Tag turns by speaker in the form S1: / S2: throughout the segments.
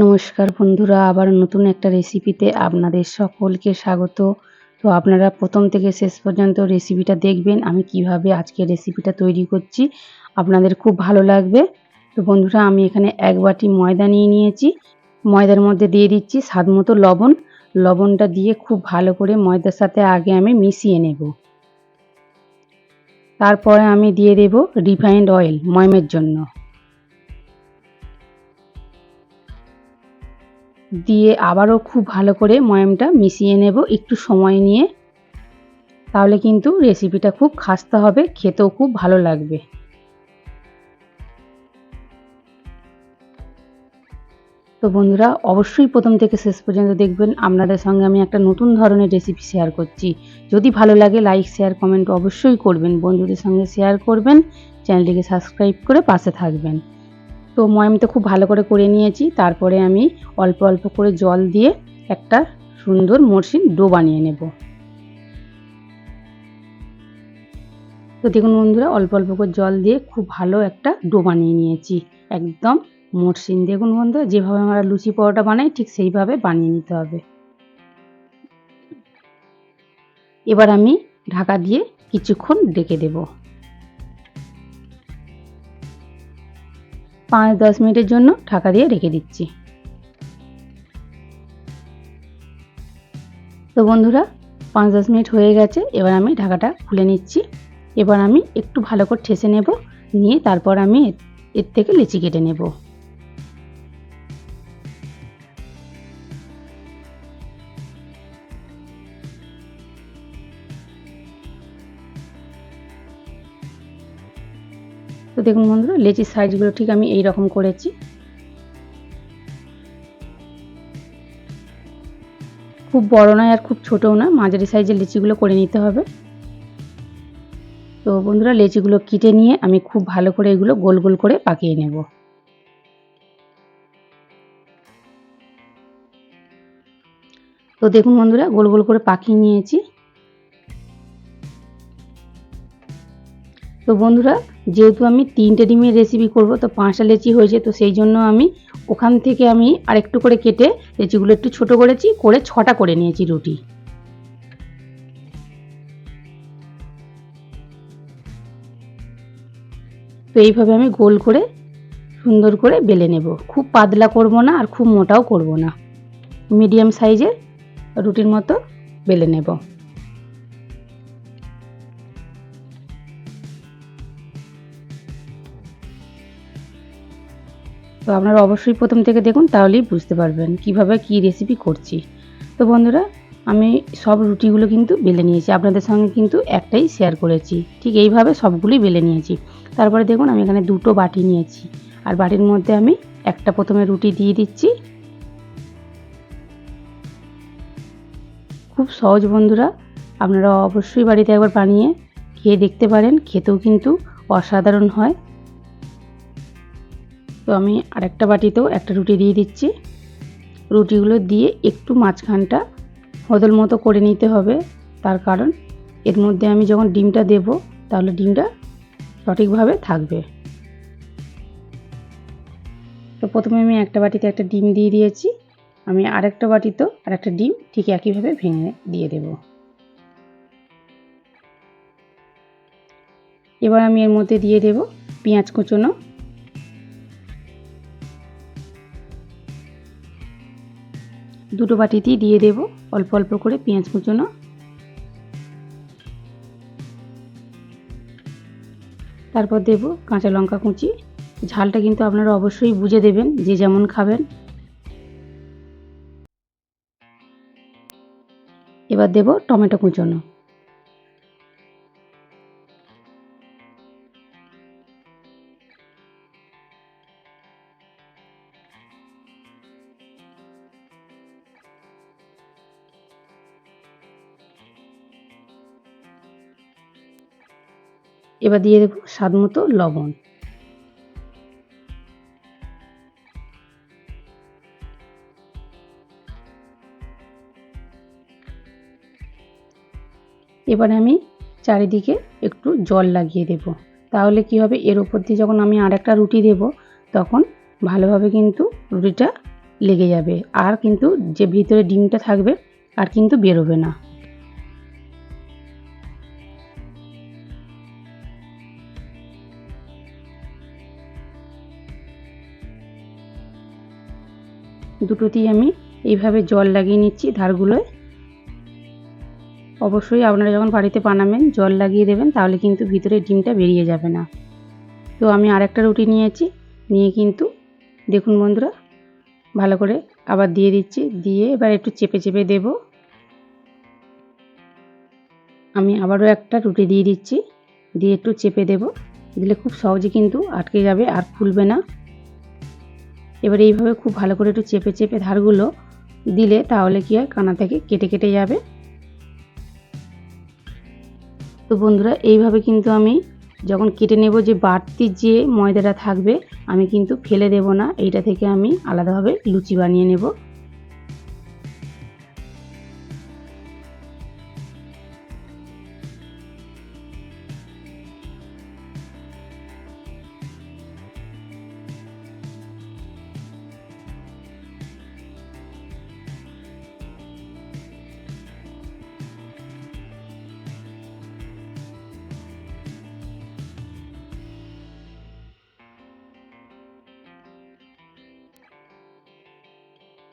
S1: নমস্কার বন্ধুরা, আবার নতুন একটা রেসিপিতে আপনাদের সকলকে স্বাগত। তো আপনারা প্রথম থেকে শেষ পর্যন্ত রেসিপিটা দেখবেন, আমি কীভাবে আজকে রেসিপিটা তৈরি করছি। আপনাদের খুব ভালো লাগবে। তো বন্ধুরা, আমি এখানে এক বাটি ময়দা নিয়ে নিয়েছি। ময়দার মধ্যে দিয়ে দিচ্ছি স্বাদ মতো লবণ। লবণটা দিয়ে খুব ভালো করে ময়দার সাথে আগে আমি মিশিয়ে নেব। তারপরে আমি দিয়ে দেব রিফাইন্ড অয়েল ময়মের জন্য। দিয়ে আবারও খুব ভালো করে ময়ামটা মিশিয়ে নেব একটু সময় নিয়ে। তাহলে কিন্তু রেসিপিটা খুব খাস্তা হবে, খেতেও খুব ভালো লাগবে। তো বন্ধুরা, অবশ্যই প্রথম থেকে শেষ পর্যন্ত দেখবেন, আপনাদের সঙ্গে আমি একটা নতুন ধরনের রেসিপি শেয়ার করছি। যদি ভালো লাগে লাইক শেয়ার কমেন্ট অবশ্যই করবেন, বন্ধুদের সঙ্গে শেয়ার করবেন চ্যানেলটিকে সাবস্ক্রাইব করে পাশে থাকবেন। তো ময়ামটা খুব ভালো করে করে নিয়েছি। তারপরে আমি অল্প অল্প করে জল দিয়ে একটা সুন্দর মরসিন ডো বানিয়ে নেব। তো দেখুন বন্ধুরা, অল্প অল্প করে জল দিয়ে খুব ভালো একটা ডো বানিয়ে নিয়েছি। একদম মরসিন। দেখুন বন্ধুরা, যেভাবে আমরা লুচি পরোটা বানাই, ঠিক সেইভাবে বানিয়ে নিতে হবে। এবার আমি ঢাকা দিয়ে কিছুক্ষণ ডেকে দেবো। পাঁচ দশ মিনিটের জন্য ঢাকা দিয়ে রেখে দিচ্ছি। তো বন্ধুরা পাঁচ দশ মিনিট হয়ে গেছে, এবার আমি ঢাকাটা খুলে নিচ্ছি। এবার আমি একটু ভালো করে ঠেসে নেব, নিয়ে তারপর আমি এর থেকে লিচি কেটে নেব। তো দেখুন বন্ধুরা লেচির সাইজগুলো ঠিক আমি এই রকম করেছি। খুব বড় নয় আর খুব ছোটও না, মাঝারি সাইজের লিচিগুলো করে নিতে হবে। তো বন্ধুরা, লেচিগুলো কেটে নিয়ে আমি খুব ভালো করে এগুলো গোল গোল করে পাকিয়ে নেব। তো দেখুন বন্ধুরা, গোল গোল করে পাকিয়ে নিয়েছি। তো বন্ধুরা যেহেতু আমি তিনটে ডিমের রেসিপি করব, তো পাঁচটা লেচি হয়েছে, তো সেই জন্য আমি ওখান থেকে আমি আরেকটু করে কেটে লেচিগুলো একটু ছোট করেছি, করে ছটা করে নিয়েছি রুটি। তো এইভাবে আমি গোল করে, সুন্দর করে বেলে নেব। খুব পাতলা করব না আর খুব মোটাও করব না। মিডিয়াম সাইজের রুটির মতো বেলে নেব। তো আপনারা অবশ্যই প্রথম থেকে দেখুন, তাহলেই বুঝতে পারবেন কীভাবে কি রেসিপি করছি। তো বন্ধুরা, আমি সব রুটিগুলো কিন্তু বেলে নিয়েছি। আপনাদের সঙ্গে কিন্তু একটাই শেয়ার করেছি। ঠিক এইভাবে সবগুলোই বেলে নিয়েছি। তারপরে দেখুন, আমি এখানে দুটো বাটি নিয়েছি। আর বাটির মধ্যে আমি একটা প্রথমে রুটি দিয়ে দিচ্ছি। খুব সহজ বন্ধুরা, আপনারা অবশ্যই বাড়িতে একবার বানিয়ে খেয়ে দেখতে পারেন। খেতেও কিন্তু অসাধারণ হয়। তো আমি আরেকটা বাটিতেও একটা রুটি দিয়ে দিচ্ছি। রুটিগুলো দিয়ে একটু মাঝখানটা হদল মতো করে নিতে হবে। তার কারণ এর মধ্যে আমি যখন ডিমটা দেব, তাহলে ডিমটা সঠিকভাবে থাকবে। তো প্রথমে আমি একটা বাটিতে একটা ডিম দিয়ে দিয়েছি। আমি আরেকটা বাটিতেও আর একটা ডিম ঠিক একইভাবে ভেঙে দিয়ে দেব। এবার আমি এর মধ্যে দিয়ে দেব পেঁয়াজ কুচোনো দুটো বাটিতেই দিয়ে দেব অল্প অল্প করে পেঁয়াজ কুচোনো। তারপর দেব কাঁচা লঙ্কা কুচি। ঝালটা কিন্তু আপনারা অবশ্যই বুঝে দেবেন যে যেমন খাবেন। এবার দেব টমেটো কুচোনো। এবার দিয়ে দেবো স্বাদ মতো লবণ। এবার আমি চারিদিকে একটু জল লাগিয়ে দেব। তাহলে কি হবে? এর ওপর দিয়ে যখন আমি আর একটা রুটি দেব, তখন ভালোভাবে কিন্তু রুটিটা লেগে যাবে। আর কিন্তু যে ভিতরে ডিমটা থাকবে, আর কিন্তু বেরোবে না। দুটোতেই আমি এইভাবে জল লাগিয়ে নিচ্ছি ধারগুলোয়। অবশ্যই আপনারা যখন বাড়িতে বানাবেন, জল লাগিয়ে দেবেন, তাহলে কিন্তু ভিতরে ডিমটা বেরিয়ে যাবে না। তো আমি আর একটা রুটি নিয়েছি, নিয়ে কিন্তু দেখুন বন্ধুরা, ভালো করে আবার দিয়ে দিচ্ছি, দিয়ে এবার একটু চেপে চেপে দেব। আমি আবারও একটা রুটি দিয়ে দিচ্ছি, দিয়ে একটু চেপে দেব। দিলে খুব সহজে কিন্তু আটকে যাবে আর খুলবে না। এবার এইভাবে খুব ভালো করে একটু চেপে চেপে ধারগুলো দিলে তাহলে কি হয়, কানা থেকে কেটে কেটে যাবে। তো বন্ধুরা, এইভাবে কিন্তু আমি যখন কেটে নেব যে বাড়তি যে ময়দাটা থাকবে, আমি কিন্তু ফেলে দেব না। এইটা থেকে আমি আলাদাভাবে লুচি বানিয়ে নেব।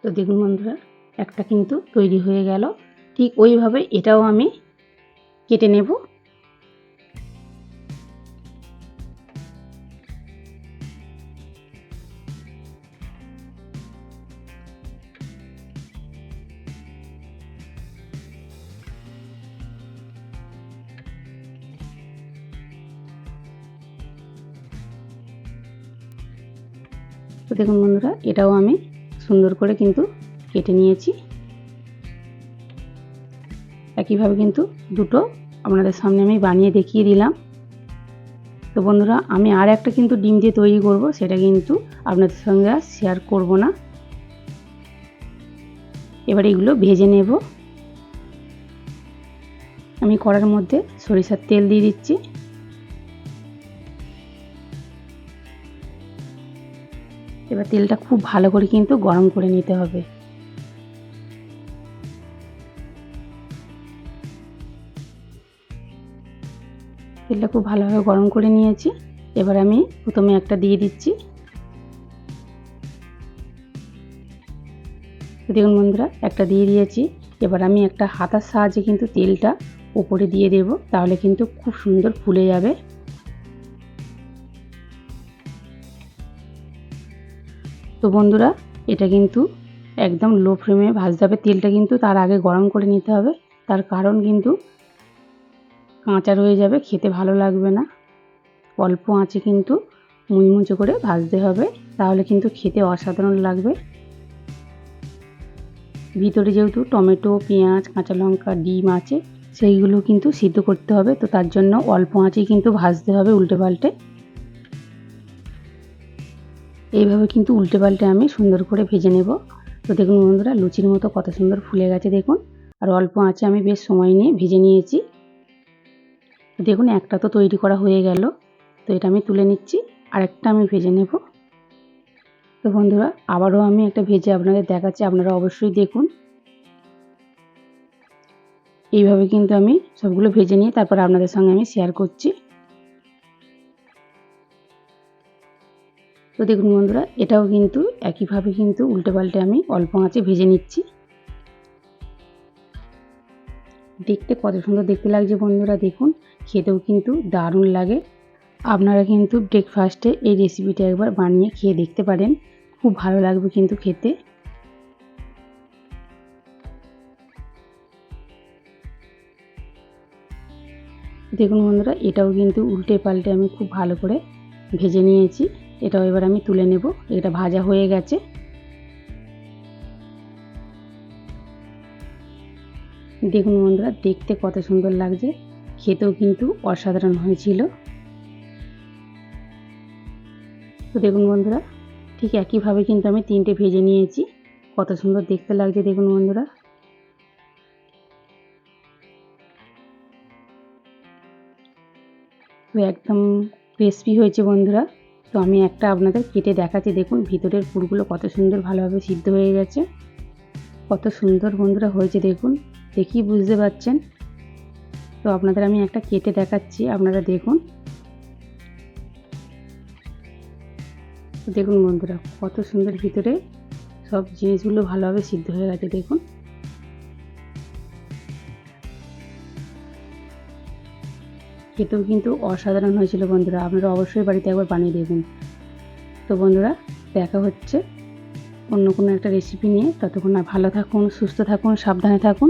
S1: তো দেখুন বন্ধুরা, একটা কিন্তু তৈরি হয়ে গেল। ঠিক ওইভাবে এটাও আমি কেটে নেব। দেখুন বন্ধুরা, এটাও আমি সুন্দর করে কিন্তু কেটে নিয়েছি। একইভাবে কিন্তু দুটো আপনাদের সামনে আমি বানিয়ে দেখিয়ে দিলাম। তো বন্ধুরা, আমি আর একটা কিন্তু ডিম দিয়ে তৈরি করব, সেটা কিন্তু আপনাদের সঙ্গে আর শেয়ার করব না। এবার এগুলো ভেজে নেব। আমি কড়ার মধ্যে সরিষার তেল দিয়ে দিচ্ছি। এবার তেলটা খুব ভালো করে কিন্তু গরম করে নিতে হবে। তেলটা খুব ভালোভাবে গরম করে নিয়েছি। এবার আমি প্রথমে একটা দিয়ে দিচ্ছি। দেখুন বন্ধুরা, একটা দিয়ে দিয়েছি। এবার আমি একটা হাতার সাহায্যে কিন্তু তেলটা উপরে দিয়ে দেব, তাহলে কিন্তু খুব সুন্দর ফুলে যাবে। তো বন্ধুরা, এটা কিন্তু একদম লো ফ্লেমে ভাজতে হবে। তেলটা কিন্তু তার আগে গরম করে নিতে হবে। তার কারণ কিন্তু কাঁচা রয়ে যাবে, খেতে ভালো লাগবে না। অল্প আঁচে কিন্তু মুচমুচে করে ভাজতে হবে, তাহলে কিন্তু খেতে অসাধারণ লাগবে। ভিতরে যেহেতু টমেটো, পেঁয়াজ, কাঁচা লঙ্কা, ডিম আছে, সেইগুলো কিন্তু সিদ্ধ করতে হবে। তো তার জন্য অল্প আঁচেই কিন্তু ভাজতে হবে উল্টে পাল্টে। এইভাবে কিন্তু উল্টে পাল্টে আমি সুন্দর করে ভেজে নেব। তো দেখুন বন্ধুরা, লুচির মতো কত সুন্দর ফুলে গেছে দেখুন। আর অল্প আঁচে আমি বেশ সময় নিয়ে ভেজে নিয়েছি। দেখুন, একটা তো তৈরি করা হয়ে গেল। তো এটা আমি তুলে নিচ্ছি, আরেকটা আমি ভেজে নেব। তো বন্ধুরা, আবারও আমি একটা ভেজে আপনাদের দেখাচ্ছি, আপনারা অবশ্যই দেখুন। এইভাবে কিন্তু আমি সবগুলো ভেজে নিয়ে তারপর আপনাদের সঙ্গে আমি শেয়ার করছি। তো দেখুন বন্ধুরা, এটাও কিন্তু একইভাবে কিন্তু উল্টে পাল্টে আমি অল্প আঁচে ভেজে নিচ্ছি। দেখতে কত সুন্দর দেখতে লাগছে বন্ধুরা, দেখুন। খেতেও কিন্তু দারুণ লাগে। আপনারা কিন্তু ব্রেকফাস্টে এই রেসিপিটা একবার বানিয়ে খেয়ে দেখতে পারেন। খুব ভালো লাগবে কিন্তু খেতে। দেখুন বন্ধুরা, এটাও কিন্তু উল্টে পাল্টে আমি খুব ভালো করে ভেজে নিয়েছি। এটাও এবার আমি তুলে নেব। এটা ভাজা হয়ে গেছে। দেখুন বন্ধুরা, দেখতে কত সুন্দর লাগছে। খেতেও কিন্তু অসাধারণ হয়েছিল। তো দেখুন বন্ধুরা, ঠিক একইভাবে কিন্তু আমি তিনটে ভেজে নিয়েছি। কত সুন্দর দেখতে লাগছে দেখুন বন্ধুরা। একদম ক্রিসপি হয়েছে বন্ধুরা। তো আমি একটা আপনাদের কেটে দেখাচ্ছি। দেখুন, ভিতরের পুরগুলো কত সুন্দর ভালোভাবে সিদ্ধ হয়ে গেছে। কত সুন্দর বন্ধুরা হয়েছে, দেখুন। দেখি বুঝতে পারছেন। তো আপনাদের আমি একটা কেটে দেখাচ্ছি, আপনারা দেখুন। দেখুন বন্ধুরা, কত সুন্দর ভিতরে সব জিনিসগুলো ভালোভাবে সিদ্ধ হয়ে গেছে, দেখুন। খেতেও কিন্তু অসাধারণ হয়েছিল বন্ধুরা। আপনারা অবশ্যই বাড়িতে একবার বানিয়ে দেবেন তো বন্ধুরা, দেখা হচ্ছে অন্য কোনো একটা রেসিপি নিয়ে। ততক্ষণ না ভালো থাকুন, সুস্থ থাকুন, সাবধানে থাকুন।